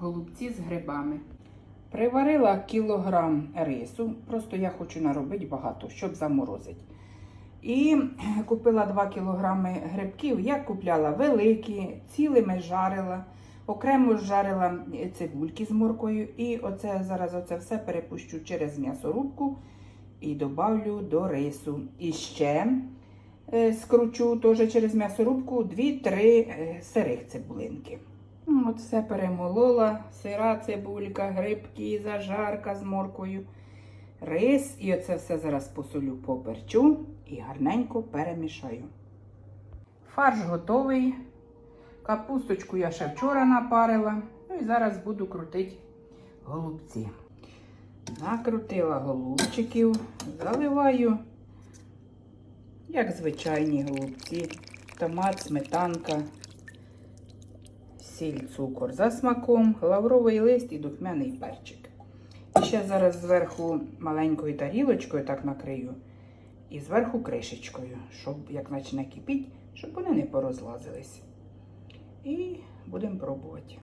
голубці з грибами. Приварила кілограм рису, просто я хочу наробити багато, щоб заморозити. І купила 2 кілограми грибків. Я купляла великі, цілими жарила, окремо жарила цибульки з моркою. І оце зараз оце все перепущу через м'ясорубку і добавлю до рису. І ще е, скручу теж через м'ясорубку 2-3 е, сирих цибулинки. Ну, От все перемолола, сира цибулька, грибки, зажарка з моркою, рис. І оце все зараз посолю поперчу і гарненько перемішаю. Фарш готовий. Капусточку я ще вчора напарила. Ну і зараз буду крутити голубці. Накрутила голубчиків, заливаю, як звичайні голубці, томат, сметанка, сіль, цукор за смаком, лавровий лист і духмяний перчик. І ще зараз зверху маленькою тарілочкою так накрию. І зверху кришечкою, щоб як начне кипіти, щоб вони не порозлазились. І будемо пробувати.